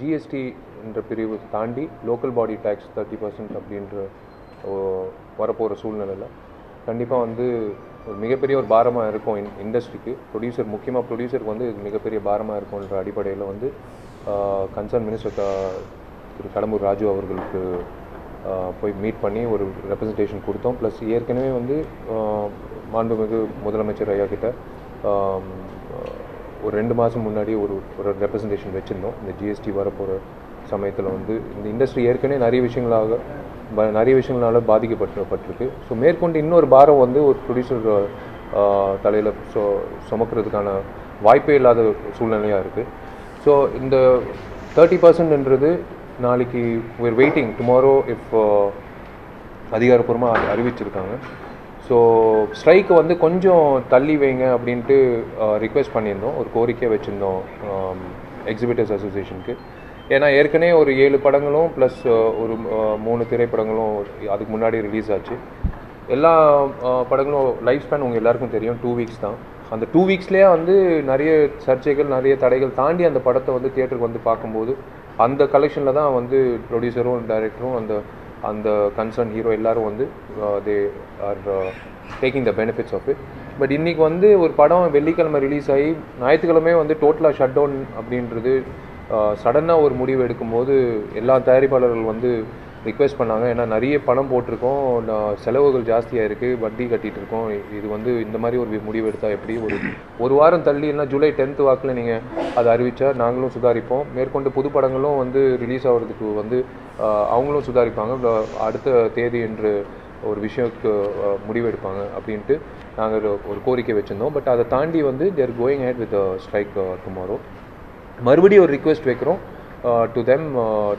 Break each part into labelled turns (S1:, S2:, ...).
S1: GST என்ற பிரிவு தாண்டி local body tax thirty percent அப்படின்ற வரப்போகிற சூழ்நிலையில் கண்டிப்பாக வந்து ஒரு மிகப்பெரிய ஒரு பாரமாக இருக்கும் இன் இண்டஸ்ட்ரிக்கு ப்ரொடியூசர் முக்கியமாக ப்ரொடியூசருக்கு வந்து இது மிகப்பெரிய பாரமாக இருக்கும்ன்ற அடிப்படையில் வந்து கன்சர்ன் மினிஸ்டர் திரு கடம்பூர் ராஜு அவர்களுக்கு போய் மீட் பண்ணி ஒரு ரெப்ரசன்டேஷன் கொடுத்தோம். ப்ளஸ் ஏற்கனவே வந்து மாண்புமிகு முதலமைச்சர் ஐயா கிட்ட ஒரு ரெண்டு மாதம் முன்னாடி ஒரு ஒரு ரெப்ரசன்டேஷன் வச்சுருந்தோம். இந்த ஜிஎஸ்டி வரப்போகிற சமயத்தில் வந்து இந்த இண்டஸ்ட்ரி ஏற்கனவே நிறைய விஷயங்களாக நிறைய விஷயங்களால் பாதிக்கப்பட்டப்பட்டிருக்கு. ஸோ மேற்கொண்டு இன்னொரு பாரம் வந்து ஒரு ப்ரொடியூசர் தலையில் சொ சுமக்கிறதுக்கான வாய்ப்பே இல்லாத சூழ்நிலையாக இருக்குது ஸோ இந்த தேர்ட்டி பர்சன்ட்ன்றது நாளைக்கு we're வெயிட்டிங் டுமாரோ இஃப் அதிகாரப்பூர்வமாக அறிவிச்சிருக்காங்க. ஸோ ஸ்ட்ரைக்கை வந்து கொஞ்சம் தள்ளி வைங்க அப்படின்ட்டு ரிக்வெஸ்ட் பண்ணியிருந்தோம். ஒரு கோரிக்கையை வச்சுருந்தோம் எக்ஸிபிட்டர்ஸ் அசோசியேஷனுக்கு ஏன்னா ஏற்கனவே ஒரு ஏழு படங்களும் ப்ளஸ் ஒரு மூணு திரைப்படங்களும் அதுக்கு முன்னாடி ரிலீஸ் ஆச்சு. எல்லா படங்களும் லைஃப் ஸ்பேன் உங்கள் எல்லாருக்கும் தெரியும் டூ வீக்ஸ் தான். அந்த டூ வீக்ஸ்லேயே வந்து நிறைய சர்ச்சைகள் நிறைய தடைகள் தாண்டி அந்த படத்தை வந்து தியேட்டருக்கு வந்து பார்க்கும்போது அந்த கலெக்ஷனில் தான் வந்து ப்ரொடியூசரும் டைரக்டரும் அந்த அந்த கன்சர்ன் ஹீரோ எல்லாரும் வந்து they are taking the benefits of it but இன்றைக்கி வந்து ஒரு படம் வெள்ளிக்கிழமை ரிலீஸ் ஆகி ஞாயிற்றுக்கிழமை வந்து டோட்டலாக ஷட் டவுன் அப்படின்றது uh, சடனாக ஒரு முடிவு எடுக்கும்போது எல்லா தயாரிப்பாளர்கள் வந்து ரிக்வெஸ்ட் பண்ணாங்க. ஏன்னா நிறைய பணம் போட்டிருக்கோம். நான் செலவுகள் ஜாஸ்தியாக இருக்குது வட்டி கட்டிகிட்டு இருக்கோம் இது வந்து இந்த மாதிரி ஒரு முடிவு எடுத்தால் எப்படி? ஒரு ஒரு வாரம் தள்ளி இல்லைனா ஜூலை டென்த்து வாக்கில் நீங்கள் அதை அறிவித்தா நாங்களும் சுதாரிப்போம். மேற்கொண்டு புது படங்களும் வந்து ரிலீஸ் ஆகிறதுக்கு வந்து அவங்களும் சுதாரிப்பாங்க. அடுத்த தேதி என்று ஒரு விஷயத்துக்கு முடிவெடுப்பாங்க அப்படின்ட்டு நாங்கள் ஒரு கோரிக்கை வச்சுருந்தோம். பட் அதை தாண்டி வந்து they're going ahead with strike tomorrow மறுபடியும் ஒரு ரிக்வெஸ்ட் வைக்கிறோம். To them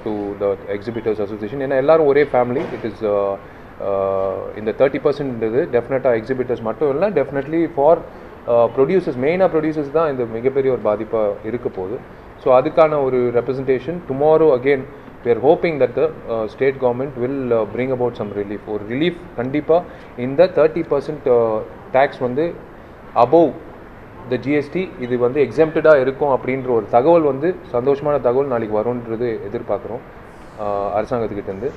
S1: to the exhibitors association ஏன்னா எல்லாரும் ஒரே ஃபேமிலி இட் இஸ் இந்த தேர்ட்டி பர்சன்ட்ன்றது டெஃபினட்டாக எக்ஸிபிட்டர்ஸ் மட்டும் இல்லை டெஃபினெட்லி ஃபார் ப்ரொடியூசர்ஸ் மெயினாக ப்ரொடியூசர்ஸ் தான் இந்த மிகப்பெரிய ஒரு பாதிப்பாக இருக்க போகுது. ஸோ அதுக்கான ஒரு representation tomorrow again we are hoping that the state government will bring about some relief ஒரு ரிலீஃப் கண்டிப்பாக இந்த தேர்ட்டி பர்சன்ட் டேக்ஸ் வந்து அபோவ் இந்த ஜிஎஸ்டி இது வந்து எக்ஸம்ப்டடாக இருக்கும் அப்படின்ற ஒரு தகவல் வந்து சந்தோஷமான தகவல் நாளைக்கு வரும்ன்றது எதிர்பார்க்குறோம். அரசாங்கத்துக்கிட்டேருந்து.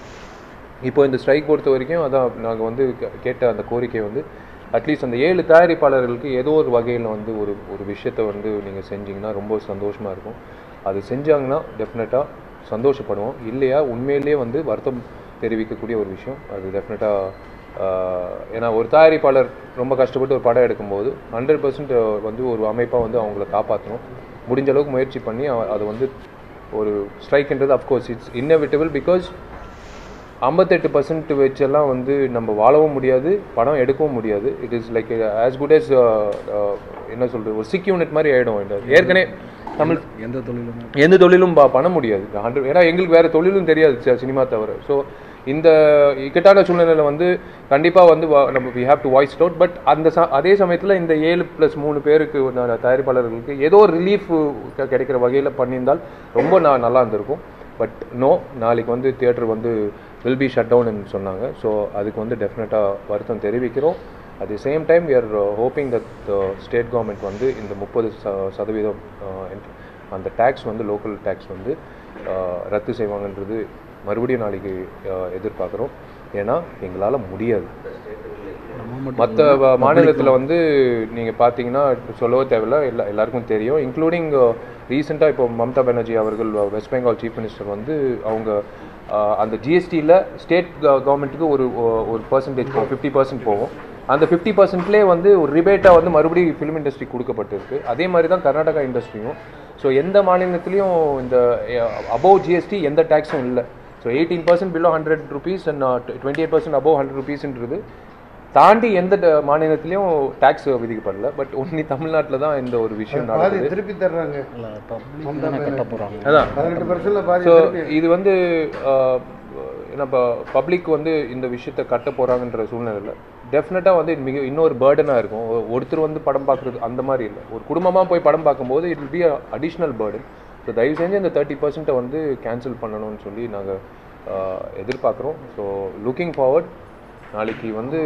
S1: இப்போ இந்த ஸ்ட்ரைக் பொறுத்த வரைக்கும் அதான் நாங்கள் வந்து கேட்ட அந்த கோரிக்கை வந்து அட்லீஸ்ட் அந்த ஏழு தயாரிப்பாளர்களுக்கு ஏதோ ஒரு வகையில் வந்து ஒரு ஒரு விஷயத்தை வந்து நீங்கள் செஞ்சீங்கன்னா ரொம்ப சந்தோஷமாக இருக்கும். அது செஞ்சாங்கன்னா டெஃபினட்டாக சந்தோஷப்படுவோம். இல்லையா உண்மையிலேயே வந்து வருத்தம் தெரிவிக்கக்கூடிய ஒரு விஷயம். அது டெஃபினட்டாக ஏன்னா ஒரு தயாரிப்பாளர் ரொம்ப கஷ்டப்பட்டு ஒரு படம் எடுக்கும்போது ஹண்ட்ரட் பர்சன்ட் வந்து ஒரு அமைப்பாக வந்து அவங்கள காப்பாற்றணும் முடிஞ்ச அளவுக்கு முயற்சி பண்ணி அது வந்து ஒரு ஸ்ட்ரைக்ன்றது of course it's inevitable because ஐம்பத்தெட்டு பர்சன்ட் வச்செல்லாம் வந்து நம்ம வாழவும் முடியாது படம் எடுக்கவும் முடியாது. It is like as good as என்ன சொல்கிறது ஒரு சிக் யூனிட் மாதிரி ஆகிடும் ஏற்கனவே தமிழ்
S2: எந்த தொழிலும்.
S1: எந்த தொழிலும் ப- பண்ண முடியாது. ஹண்ட்ரட் ஏன்னா எங்களுக்கு வேறு தொழிலும் தெரியாது சினிமா தவிர. ஸோ இந்த இக்கட்டான சூழ்நிலையில் வந்து கண்டிப்பாக வந்து நம்ம we have to voice out but அந்த ச அதே சமயத்தில் இந்த ஏழு ப்ளஸ் மூணு பேருக்கு தயாரிப்பாளர்களுக்கு ஏதோ ஒரு ரிலீஃப் கிடைக்கிற வகையில் பண்ணியிருந்தால் ரொம்ப நான் நல்லா இருந்திருக்கும். பட் நோ நாளைக்கு வந்து தியேட்டர் வந்து வில் பி ஷட் டவுன் சொன்னாங்க. ஸோ அதுக்கு வந்து டெஃபினட்டாக வருத்தம் தெரிவிக்கிறோம். At the same time we are hoping that state government வந்து இந்த முப்பது சதவீதம் uh, அந்த டேக்ஸ் வந்து லோக்கல் டேக்ஸ் வந்து uh, ரத்து செய்வாங்கன்றது மறுபடியும் நாளைக்கு எதிர்பார்க்குறோம். ஏன்னா எங்களால் முடியாது. மற்ற மாநிலத்தில் வந்து நீங்கள் பார்த்தீங்கன்னா சொல்லவே தேவையில்ல. எல்லா எல்லாருக்கும் தெரியும். இன்க்ளூடிங் ரீசெண்டாக இப்போ மம்தா பானர்ஜி அவர்கள் வெஸ்ட் பெங்கால் சீஃப் மினிஸ்டர் வந்து அவங்க அந்த ஜிஎஸ்டியில் ஸ்டேட் கவர்மெண்ட்டுக்கு ஒரு ஒரு பர்சன்டேஜ் போகும். ஃபிஃப்டி பர்சன்ட் போகும். அந்த ஃபிஃப்டி பர்சன்ட்லேயே வந்து ஒரு ரிபேட்டாக வந்து மறுபடியும் ஃபிலிம் இண்டஸ்ட்ரி கொடுக்கப்பட்டிருக்கு. அதே மாதிரி தான் கர்நாடகா இண்டஸ்ட்ரியும் ஸோ எந்த மாநிலத்திலையும் இந்த அபோவ் ஜிஎஸ்டி எந்த டேக்ஸும் இல்லை. So eighteen percent below hundred rupees and twenty eight percent above hundred ருபீஸ்ன்றது தாண்டி எந்த மாநிலத்திலையும் டாக்ஸ் விதிக்கப்படல. பட் ஒன்லி தமிழ்நாட்டில் தான் இந்த ஒரு விஷயம் நடக்குது.
S3: திருப்பி தர்றாங்க.
S1: அதான். ஸோ இது வந்து இப்போ பப்ளிக் வந்து இந்த விஷயத்தை கட்ட போகிறாங்கன்ற சூழ்நிலையில் டெஃபினட்டாக வந்து மிக இன்னொரு பேர்டனாக இருக்கும். ஒருத்தர் வந்து படம் பார்க்குறது அந்த மாதிரி இல்லை. ஒரு குடும்பமாக போய் படம் பார்க்கும்போது it will be additional burden so தயவு செஞ்சு இந்த தேர்ட்டி பர்சன்ட்டை வந்து கேன்சல் பண்ணணும்னு சொல்லி நாங்கள் எதிர்பார்க்குறோம். ஸோ லுக்கிங் ஃபார்வர்ட் நாளைக்கு வந்து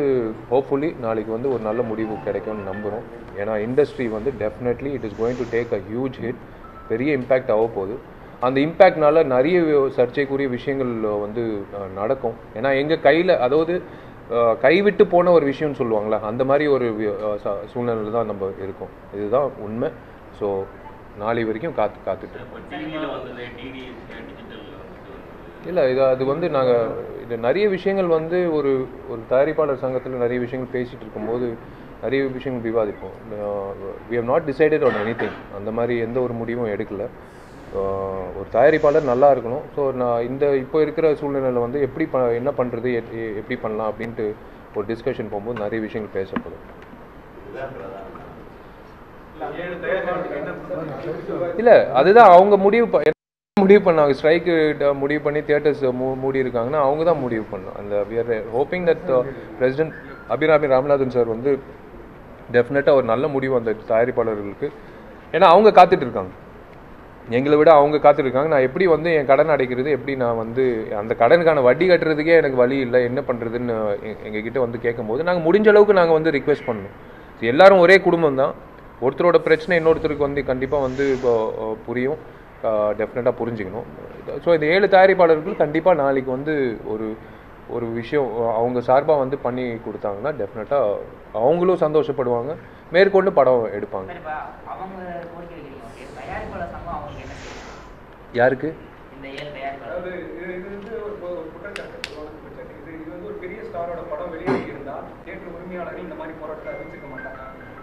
S1: ஹோப்ஃபுல்லி நாளைக்கு வந்து ஒரு நல்ல முடிவு கிடைக்கும்னு நம்புகிறோம் ஏன்னா இண்டஸ்ட்ரி வந்து definitely it is going to take a huge hit பெரிய இம்பேக்ட் ஆக போகுது. அந்த இம்பேக்ட்னால நிறைய சர்ச்சைக்குரிய விஷயங்கள் வந்து நடக்கும். ஏன்னா எங்கள் கையில் அதாவது கைவிட்டு போன ஒரு விஷயம்னு சொல்லுவாங்களே அந்த மாதிரி ஒரு சூழ்நிலையில் தான் நம்ம இருக்கோம். இதுதான் உண்மை. ஸோ நாளை வரைக்கும் காத்து காத்துட்டு இல்லை இது அது வந்து நாங்கள் இது நிறைய விஷயங்கள் வந்து ஒரு ஒரு தயாரிப்பாளர் சங்கத்தில் நிறைய விஷயங்கள் பேசிகிட்டு இருக்கும்போது நிறைய விஷயங்கள் விவாதிப்போம். We have not decided on any அந்த மாதிரி எந்த ஒரு முடிவும் எடுக்கல. ஒரு தயாரிப்பாளர் நல்லா இருக்கணும். ஸோ நான் இந்த இப்போ இருக்கிற சூழ்நிலையில் வந்து எப்படி ப என்ன பண்ணுறது எப்படி பண்ணலாம் அப்படின்ட்டு ஒரு டிஸ்கஷன் போகும்போது நிறைய விஷயங்கள் பேசப்படும். இல்லை அதுதான் அவங்க முடிவு முடிவு பண்ணாங்க? ஸ்ட்ரைக்கு முடிவு பண்ணி தியேட்டர்ஸ் மூடி இருக்காங்கன்னா அவங்க தான் முடிவு பண்ணும் அந்த we are hoping that president Abirami Ramanathan sir வந்து டெஃபினட்டாக ஒரு நல்ல முடிவு அந்த தயாரிப்பாளர்களுக்கு. ஏன்னா அவங்க காத்துட்டு இருக்காங்க எங்களை விட அவங்க காத்துட்டு இருக்காங்க நான் எப்படி வந்து என் கடன் அடைக்கிறது எப்படி நான் வந்து அந்த கடனுக்கான வட்டி கட்டுறதுக்கே எனக்கு வழி இல்லை என்ன பண்ணுறதுன்னு எங்ககிட்ட வந்து கேட்கும்போது நாங்கள் முடிஞ்ச அளவுக்கு நாங்கள் வந்து ரிக்வெஸ்ட் பண்ணோம். எல்லாரும் ஒரே குடும்பம் தான் ஒருத்தரோட பிரச்சனை இன்னொருத்தருக்கு வந்து கண்டிப்பாக வந்து இப்போ புரியும். டெஃபினட்டாக புரிஞ்சுக்கணும். ஸோ இந்த ஏழு தயாரிப்பாளர்கள் கண்டிப்பாக நாளைக்கு வந்து ஒரு ஒரு விஷயம் அவங்க சார்பாக வந்து பண்ணி கொடுத்தாங்கன்னா டெஃபினட்டாக அவங்களும் சந்தோஷப்படுவாங்க. மேற்கொண்டு படம் எடுப்பாங்க.
S4: சார்,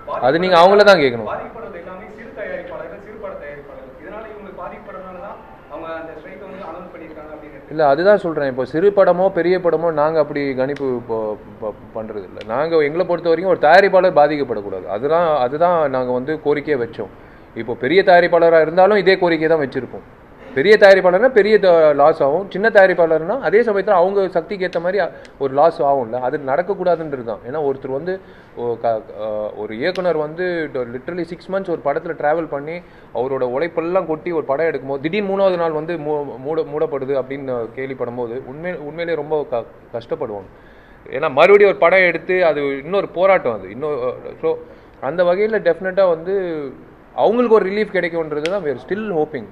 S1: அது நீங்க அவங்கள தான் கேட்கணும்.
S5: பாதிக்கப்படுறது எல்லாமே சிறு தயாரிப்பாளர்கள் சிறுபட தயாரிப்பாளர்கள். இதனால இவங்களுக்கு பாதிக்கப்படுறதுனால தான் அவங்க அந்த ஸ்ட்ரைக்கை வந்து அனௌன்ஸ் பண்ணியிருக்காங்க அப்படின்னு
S1: இல்லை அதுதான் சொல்கிறேன் இப்போ சிறு படமோ பெரிய படமோ நாங்கள் அப்படி கணிப்பு ப- ப- பண்றது இல்லை நாங்கள் எங்களை பொறுத்த வரைக்கும் ஒரு தயாரிப்பாளர் பாதிக்கப்படக்கூடாது. அதுதான் அதுதான் நாங்கள் வந்து கோரிக்கையை வச்சோம். இப்போ பெரிய தயாரிப்பாளராக இருந்தாலும் இதே கோரிக்கை தான் வச்சுருப்போம். பெரிய தயாரிப்பாளர்னா பெரிய லாஸ் ஆகும். சின்ன தயாரிப்பாளர்னா அதே சமயத்தில் அவங்க சக்திக்கு ஏற்ற மாதிரி ஒரு லாஸ் ஆகும்ல. அது நடக்கக்கூடாதுன்றது தான். ஏன்னா ஒருத்தர் வந்து க- ஒரு இயக்குனர் வந்து லிட்ரலி சிக்ஸ் மந்த்ஸ் ஒரு படத்தில் ட்ராவல் பண்ணி அவரோட உழைப்பெல்லாம் கொட்டி ஒரு படம் எடுக்கும்போது திடீர்னு மூணாவது நாள் வந்து மூ மூட மூடப்படுது அப்படின்னு கேள்விப்படும்போது உண்மை உண்மையிலே ரொம்ப க கஷ்டப்படுவாங்க ஏன்னா மறுபடியும் ஒரு படம் எடுத்து அது இன்னொரு போராட்டம் அது. இன்னொரு ஸோ அந்த வகையில் டெஃபினட்டாக வந்து அவங்களுக்கு ஒரு ரிலீஃப் கிடைக்கும்ன்றது தான். வேறு ஸ்டில் ஹோப்பிங்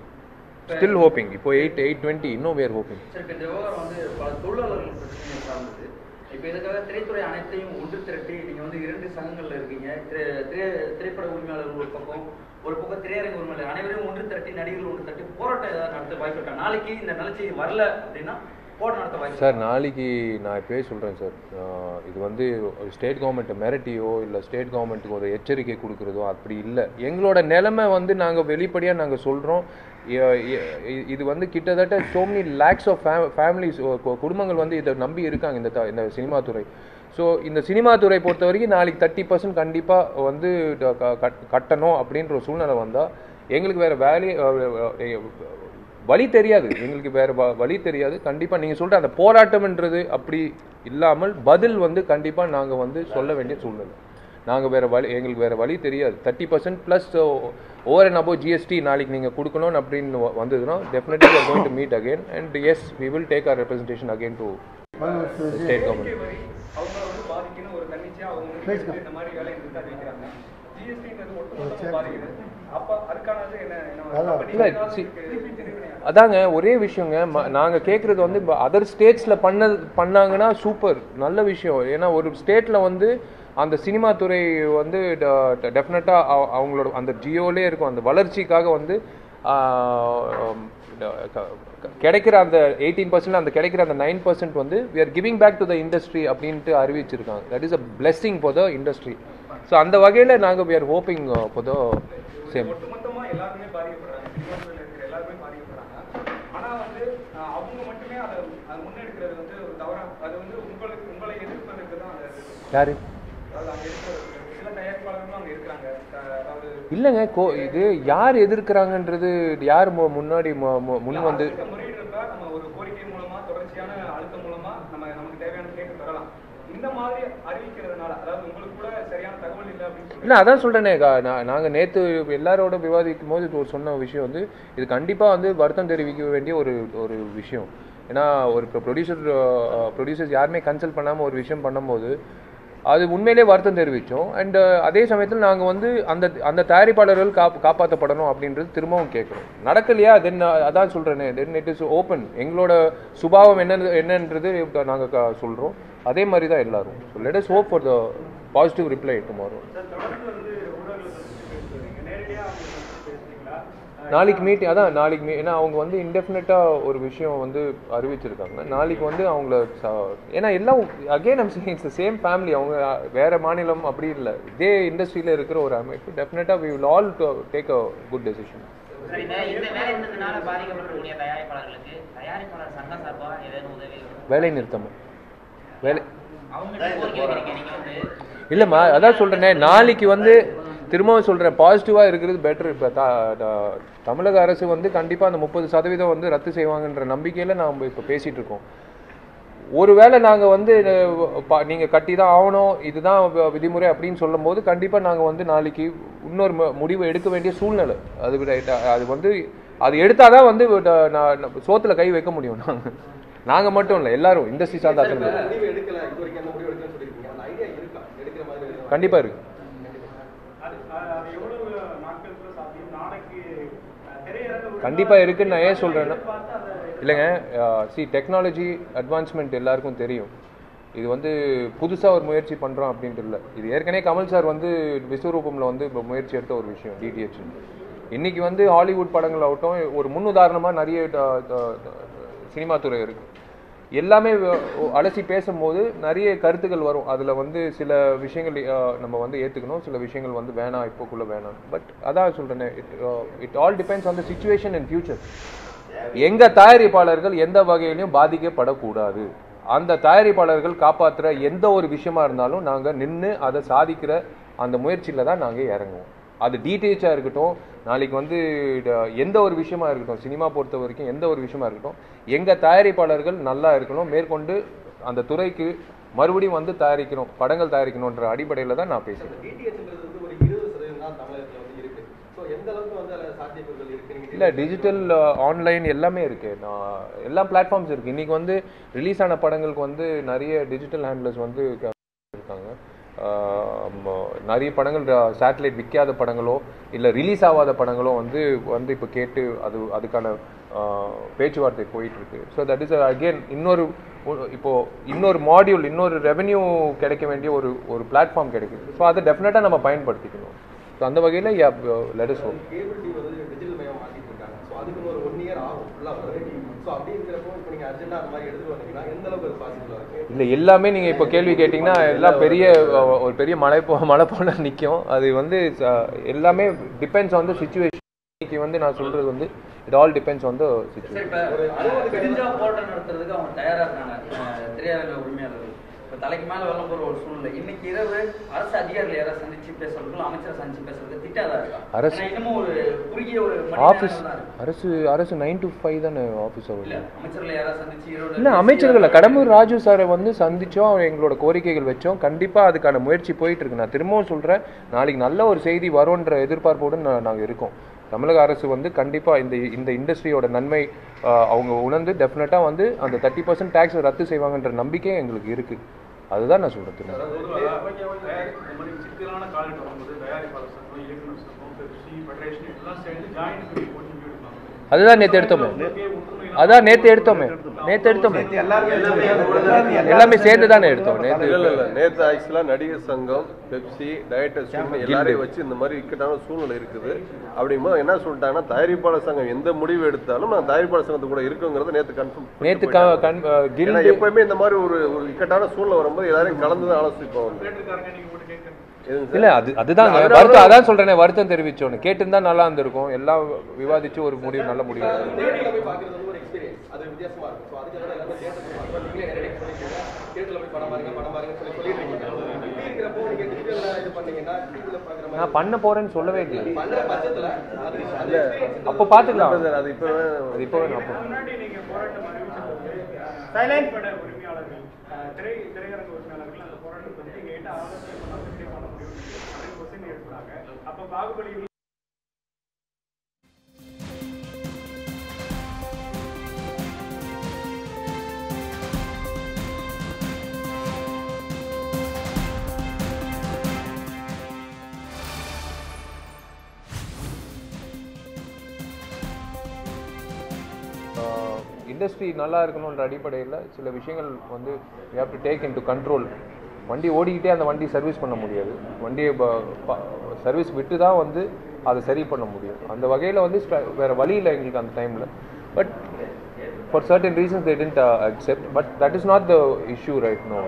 S1: ஸ்டில் ஹோப்பிங் இப்போ எயிட் எயிட் டுவெண்ட்டி இன்னும் வேர் ஹோப்பிங்
S6: சரி இப்போ இந்த விவகாரம் வந்து பல தொழிலாளர்கள் பிரச்சனையை சார்ந்தது. இப்போ இதுக்காக திரைத்துறை அனைத்தையும் ஒன்று திரட்டி நீங்கள் வந்து இரண்டு சங்கங்கள்ல இருக்கீங்க. திரை திரை திரைப்பட உரிமையாளர்கள் ஒரு பக்கம் ஒரு பக்கம் திரையரங்க உரிமையாளர் அனைவரையும் ஒன்று திரட்டி நடிகர்கள் ஒன்று திரட்டி போராட்டம் ஏதாவது நடத்த வாய்ப்பு இருக்கா? நாளைக்கு இந்த நிலச்சி வரல அப்படின்னா போராட்டம் நடத்த வாய்ப்பு
S1: சார் நாளைக்கு நான் இப்போயே சொல்கிறேன் சார் இது வந்து ஸ்டேட் கவர்மெண்ட்டை மிரட்டியோ இல்லை ஸ்டேட் கவர்மெண்ட்டுக்கு ஒரு எச்சரிக்கை கொடுக்குறதோ அப்படி இல்லை. எங்களோட நிலைமை வந்து நாங்கள் வெளிப்படையாக நாங்கள் சொல்கிறோம் இது வந்து கிட்டத்தட்ட so many lakhs of families குடும்பங்கள் வந்து இதை நம்பி இருக்காங்க இந்த த- இந்த சினிமா துறை. ஸோ இந்த சினிமா துறை பொறுத்த வரைக்கும் நாளைக்கு தேர்ட்டி பர்சன்ட் கண்டிப்பாக வந்து கட்- கட்டணும் அப்படின்ற ஒரு சூழ்நிலை வந்தால் எங்களுக்கு வேறு வேலையை வழி தெரியாது. எங்களுக்கு வேறு வ- வழி தெரியாது. கண்டிப்பாக நீங்கள் சொல்கிற அந்த போராட்டம்ன்றது அப்படி இல்லாமல் பதில் வந்து கண்டிப்பாக நாங்கள் வந்து சொல்ல வேண்டிய சூழ்நிலை. நாங்க வேற வழி எங்களுக்கு வேற வழி தெரியாது. Thirty percent plus over and above GST நாளைக்கு நீங்க கொடுக்கணும் அப்படின்னு வ- வந்ததுன்னா definitely are going to meet again and yes we will take our representation again to state government
S5: வேலை
S1: அதாங்க ஒரே விஷயங்க ம- நாங்க கேட்குறது வந்து அதர் ஸ்டேட்ஸில் பண்ண பண்ணாங்கன்னா சூப்பர் நல்ல விஷயம். ஏன்னா ஒரு ஸ்டேட்டில் வந்து அந்த சினிமா துறை வந்து டெஃபினட்டாக அவங்களோட அந்த ஜியோலே இருக்கும். அந்த வளர்ச்சிக்காக வந்து கிடைக்கிற அந்த எயிட்டீன் பர்சன்ட் அந்த கிடைக்கிற அந்த நைன் பர்சன்ட் வந்து we are giving back to the industry அப்படின்ட்டு அறிவிச்சிருக்காங்க. That is a blessing for the industry so அந்த வகையில் நாங்கள் are hoping uh, for the same
S5: ஒட்டுமொத்தமா
S1: இல்லைங்க கோ இது யார் எதிர்க்கிறாங்கன்றது யார் முன்னாடி முன் வந்து
S5: இல்லை
S1: அதான் சொல்கிறேனே நாங்கள் நேற்று எல்லாரோட விவாதிக்கும் போது ஒரு சொன்ன விஷயம் வந்து இது கண்டிப்பாக வந்து வருத்தம் தெரிவிக்க வேண்டிய ஒரு ஒரு விஷயம். ஏன்னா ஒரு ப்ரொடியூசர் ப்ரொடியூசர்ஸ் யாருமே கன்சல்ட் பண்ணாமல் ஒரு விஷயம் பண்ணும்போது அது உண்மையிலே வருத்தம் தெரிவித்தோம். அண்ட் uh, அதே சமயத்தில் நாங்கள் வந்து அந்த அந்த தயாரிப்பாளர்கள் காப் காப்பாற்றப்படணும் அப்படின்றது திரும்பவும் கேட்குறோம். நடக்கலையா? தென் uh, அதான் சொல்கிறேனே தென் இட் இஸ் ஓப்பன் எங்களோட சுபாவம் என்ன என்னன்றது நாங்கள் சொல்கிறோம் அதே மாதிரி தான் எல்லாரும். So let us hope for the positive reply tomorrow நாளைக்கு மீட்டிங் அதான் நாளைக்கு மீ ஏன்னா அவங்க வந்து இன்டெஃபினட்டாக ஒரு விஷயம் வந்து அறிவிச்சிருக்காங்க. நாளைக்கு வந்து அவங்கள ஏன்னா எல்லாம் again I'm it's same family அவங்க வேற மாநிலம் அப்படி இல்லை. இதே இண்டஸ்ட்ரியில் இருக்கிற ஒரு அமைப்பு. டெஃபினட்டாக we will all take a good decision
S4: வேலை
S1: நிறுத்தம். வேலை இல்லைம்மா அதான் சொல்கிறேனே நாளைக்கு வந்து திரும்பவும் சொல்கிறேன் பாசிட்டிவாக இருக்கிறது பெட்டர் இப்போ த தமிழக அரசு வந்து கண்டிப்பாக அந்த முப்பது சதவீதம் வந்து ரத்து செய்வாங்கன்ற நம்பிக்கையில் நாம் இப்போ பேசிகிட்டு இருக்கோம். ஒருவேளை நாங்கள் வந்து நீங்கள் கட்டி தான் ஆகணும் இதுதான் விதிமுறை அப்படின்னு சொல்லும்போது கண்டிப்பாக நாங்கள் வந்து நாளைக்கு இன்னொரு முடிவு எடுக்க வேண்டிய சூழ்நிலை. அது அது வந்து அது எடுத்தால் தான் வந்து நான் சோத்துல கை வைக்க முடியும். நாங்கள் நாங்கள் மட்டும் இல்லை எல்லாரும் இண்டஸ்ட்ரி சார்ந்த அத்தனை பேரும்.
S7: முடிவு எடுக்கல இது வரைக்கும் எந்த முடிவு எடுக்கலன்னு சொல்லியிருக்கீங்க அந்த ஐடியா இருக்கா எடுக்கிற மாதிரி இருக்கா?
S1: கண்டிப்பா இருக்கு
S5: அது அது எவ்வளவு நாட்களுக்குள்ள சாத்தியம்? நாளைக்கு திரையரங்க
S1: கண்டிப்பா இருக்குன்னு நான் ஏன் சொல்றேன்னா இல்லைங்க சி டெக்னாலஜி அட்வான்ஸ்மெண்ட் எல்லாருக்கும் தெரியும். இது வந்து புதுசாக ஒரு முயற்சி பண்ணுறோம் அப்படின்ட்டு இல்லை. இது ஏற்கனவே கமல் சார் வந்து விஸ்வரூபம்ல வந்து இப்ப முயற்சி எடுத்த ஒரு விஷயம் டிடிஹெச் இன்னைக்கு வந்து ஹாலிவுட் படங்கள் ஆகட்டும் ஒரு முன்னுதாரணமாக நிறைய சினிமா துறை இருக்கு. எல்லாமே அலசி பேசும்போது நிறைய கருத்துக்கள் வரும். அதில் வந்து சில விஷயங்கள் நம்ம வந்து ஏற்றுக்கணும் சில விஷயங்கள் வந்து வேணாம் இப்போக்குள்ளே வேணாம் பட் அதான் சொல்கிறேன் it it all depends on the situation in future எங்கள் தயாரிப்பாளர்கள் எந்த வகையிலையும் பாதிக்கப்படக்கூடாது. அந்த தயாரிப்பாளர்கள் காப்பாற்றுற எந்த ஒரு விஷயமா இருந்தாலும் நாங்கள் நின்று அதை சாதிக்கிற அந்த முயற்சியில் தான் நாங்கள் இறங்குவோம். அது டிடிஹெச்சா இருக்கட்டும் நாளைக்கு வந்து எந்த ஒரு விஷயமா இருக்கட்டும் சினிமா பொறுத்த வரைக்கும் எந்த ஒரு விஷயமா இருக்கட்டும் எங்க தயாரிப்பாளர்கள் நல்லா இருக்கணும் மேற்கொண்டு அந்த துறைக்கு மறுபடியும் வந்து தயாரிக்கணும் படங்கள் தயாரிக்கணுன்ற அடிப்படையில தான் நான்
S7: நீங்க
S1: இல்லை டிஜிட்டல் ஆன்லைன் எல்லாமே இருக்கு. நான் எல்லா பிளாட்ஃபார்ம்ஸ் இருக்கு. இன்னைக்கு வந்து ரிலீஸ் ஆன படங்களுக்கு வந்து நிறைய டிஜிட்டல் ஹேண்ட்லர்ஸ் வந்து க- இருக்காங்க ஆஹ் ம- நிறைய படங்கள் சேட்டலைட் விற்காத படங்களோ இல்லை ரிலீஸ் ஆகாத படங்களோ வந்து வந்து இப்போ கேட்டு அது அதுக்கான பேச்சுவார்த்தை போயிட்டுருக்கு. ஸோ தட் இஸ் அகெயின் இன்னொரு இப்போது இன்னொரு மாடியூல் இன்னொரு ரெவென்யூ கிடைக்க வேண்டிய ஒரு ஒரு பிளாட்ஃபார்ம் கிடைக்குது. ஸோ அதை டெஃபினட்டாக நம்ம பயன்படுத்திக்கணும். ஸோ அந்த வகையில் லெட்டஸ் ஹோப்
S7: ஸோ அதுக்கு ஒரு ஒன் இயர் ஆகும். ஃபுல்லாக ஸோ அப்படி இருக்கிறப்போ இப்போ நீங்கள் அர்ஜென்ட்டாக அந்த மாதிரி எடுத்து வந்தீங்கன்னா எந்த அளவுக்கு அது பாசிபிளாக இருக்கு
S1: இல்லை எல்லாமே நீங்கள் இப்போ கேள்வி கேட்டிங்கன்னா எல்லாம் பெரிய ஒரு பெரிய மலை போ மழை போல நிற்கும் அது வந்து எல்லாமே டிபெண்ட்ஸ் வந்து சுச்சுவேஷன் இன்னைக்கு வந்து நான் சொல்கிறது வந்து இட் ஆல் டிபெண்ட்ஸ்
S6: வந்து
S1: சுச்சுவேஷன்
S6: இப்ப தலைக்கு மேல வெள்ளம் போற ஒரு சூழ்நிலை. இன்னைக்கு இரவு அரசு அதிகாரிகள் யாராவது சந்திச்சு பேசுறதுக்கும் அமைச்சரை சந்திச்சு பேசுறதுக்கு திட்டாதா இருக்கா?
S1: அரசு-
S6: இன்னமும் ஒரு குறுகிய ஒரு
S1: ஆஃபீஸ். அரசு அரசு நைன் டு ஃபைவ் தானே ஆஃபீஸ்
S6: இல்ல
S1: அவர்
S6: அமைச்சர்களை யாராவது சந்திச்சு இரவு
S1: இல்லை அமைச்சர்களை கடம்பூர் ராஜு சாரை வந்து சந்திச்சோம். எங்களோட கோரிக்கைகள் வச்சோம். கண்டிப்பாக அதுக்கான முயற்சி போயிட்டு இருக்கு. நான் திரும்பவும் சொல்கிறேன் நாளைக்கு நல்ல ஒரு செய்தி வரும்ன்ற எதிர்பார்ப்போடு நாங்கள் இருக்கோம். தமிழக அரசு வந்து கண்டிப்பாக இந்த இந்த இண்டஸ்ட்ரியோட நன்மை அவங்க உணர்ந்து டெஃபினட்டாக வந்து அந்த தேர்ட்டி பர்சன்ட் டேக்ஸ் ரத்து செய்வாங்கன்ற நம்பிக்கை எங்களுக்கு இருக்குது அதுதான் நான் சொல்கிறேன் அதுதான் நேற்று எடுத்தோமே. அதான் நேற்று எடுத்தோமே நேற்று எடுத்தோமே. எல்லாமே சேர்ந்து தானே எடுத்தோம் நேற்று
S8: இல்ல இல்ல நேத்து ஆக்சுவலா நடிகர் சங்கம் பெப்சி டைரக்டர்ஸ் எல்லாரையும் வச்சு இந்த மாதிரி இக்கட்டான சூழ்நிலை இருக்குது. அப்படிங்கும்போது என்ன சொல்லிட்டாங்கன்னா தயாரிப்பாளர் சங்கம் எந்த முடிவு எடுத்தாலும் நான் தயாரிப்பாளர் சங்கத்து கூட இருக்குங்கிறத நேத்து கன்ஃபார்ம்
S1: கில்டு
S8: எப்பவுமே இந்த மாதிரி ஒரு ஒரு இக்கட்டான சூழ்நிலை வரும்போது எல்லாரையும் கலந்து தான் ஆலோசிப்போம்
S1: இல்ல அது
S8: அதனால-
S1: வருத்தம் அதான் சொல்றேனே வருத்தம் தெரிவிச்சோன்னு கேட்டிருந்தா நல்லா இருந்திருக்கும். எல்லாம் விவாதிச்சு ஒரு முடிவு நல்ல முடிவு. நான் பண்ண போறேன்னு சொல்லவே இல்லை. அப்போ பாத்துக்கலாம்.
S8: சார், அது இப்போ
S1: அது இப்போ வேணும் அப்போ
S5: திரையரங்க உரிமையாளர்கள் அந்த போராட்டத்தை கிட்ட ஆலோசனை அப்ப பாகுபலி
S1: இண்டஸ்ட்ரி நல்லா இருக்கணுன்ற அடிப்படையில் சில விஷயங்கள் வந்து we have to take into control வண்டி ஓடிக்கிட்டே அந்த வண்டி சர்வீஸ் பண்ண முடியாது. வண்டியை சர்வீஸ் விட்டு தான் வந்து அதை சரி பண்ண முடியும். அந்த வகையில் வந்து வேறு வழி இல்லை எங்களுக்கு அந்த டைமில் but for certain reasons they tend accept but that is not the issue right no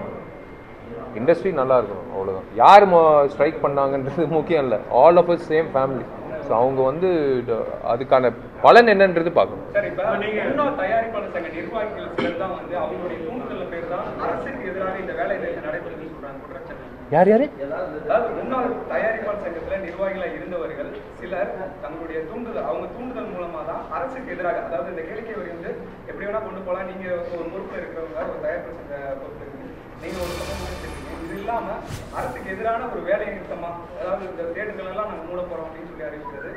S1: industry நல்லா இருக்கணும் அவ்வளோதான் யார் ஸ்ட்ரைக் பண்ணாங்கன்றது முக்கியம் இல்லை. All of us same family so அவங்க வந்து ட- அதுக்கான பலன் என்னன்றது பார்க்கணும்.
S5: சார் இப்ப நீங்க முன்னாள் தயாரிப்பாளர் சங்க நிர்வாகிகள் சிலர் தான் வந்து அவங்களுடைய தூண்டுதல் பேர் தான் அரசுக்கு எதிராக இந்த வேலை நடைபெறுதுன்னு சொல்றாங்க குற்றச்சாட்டு
S1: யார் யார்?
S5: அதாவது முன்னாள் தயாரிப்பாளர் சங்கத்துல நிர்வாகிகளா இருந்தவர்கள் சிலர் தங்களுடைய தூண்டுதல் அவங்க தூண்டுதல் மூலமா தான் அரசுக்கு எதிராக அதாவது இந்த கேளிக்கை வரி வந்து எப்படி வேணா கொண்டு போகலாம் நீங்க ஒரு பொறுப்புல இருக்கிறவங்க ஒரு தயாரிப்பாளர் சங்க பொறுப்புல இருக்கு. நீங்க ஒரு பக்கம் இது இல்லாம அரசுக்கு எதிரான ஒரு வேலை நிறுத்தமா அதாவது இந்த தேடுகள் எல்லாம் நாங்க மூட போறோம் அப்படின்னு சொல்லி அறிவிக்கிறது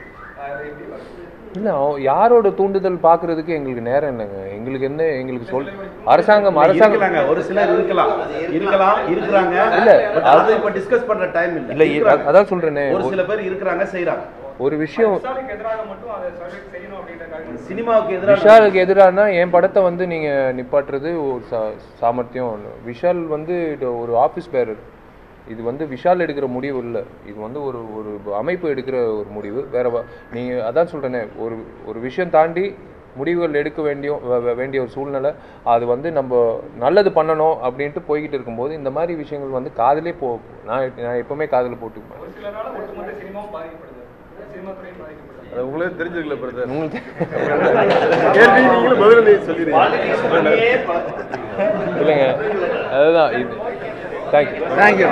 S5: எப்படி வருது
S1: இல்லை யாரோட தூண்டுதல் பார்க்கறதுக்கு எங்களுக்கு நேரம் என்னங்க? எங்களுக்கு என்ன எங்களுக்கு சொல் அரசாங்கம் அரசாங்கம்
S9: ஒரு சிலர் இருக்கலாம். இருக்கலாம் இருக்கிறாங்க.
S1: இல்ல,
S9: அது இப்ப டிஸ்கஸ் பண்ற டைம் இல்ல.
S1: இல்ல. அதான் சொல்றேனே,
S9: ஒரு சில பேர் இருக்கிறாங்க செய்றாங்க.
S1: ஒரு விஷயம்
S9: சினிமாவுக்கு எதிராக
S1: விஷாலுக்கு எதிரானா என் படத்தை வந்து நீங்க நிப்பாட்டுறது ஒரு சா- சாமர்த்தியம். விஷால் வந்து ஒரு ஆஃபீஸ் பேரர் இது வந்து விஷால் எடுக்கிற முடிவு இல்லை. இது வந்து ஒரு ஒரு அமைப்பு எடுக்கிற ஒரு முடிவு. வேற வ- நீங்க அதான் சொல்றேனே ஒரு ஒரு விஷயம் தாண்டி முடிவுகள் எடுக்க வேண்டிய வேண்டிய ஒரு சூழ்நிலை அது வந்து நம்ம நல்லது பண்ணணும் அப்படின்ட்டு போய்கிட்டு இருக்கும்போது இந்த மாதிரி விஷயங்கள் வந்து காதலே போ நான் நான் எப்பவுமே காதில் போட்டுக்குவேன்.
S8: அது உங்களே தெரிஞ்சுக்கல பிரதர்.
S1: உங்களுக்கு
S8: கேள்வி நீங்களும் பதில் நீங்க சொல்லிடுங்க
S1: இல்லைங்க அதுதான் இது. Thank you
S2: thank you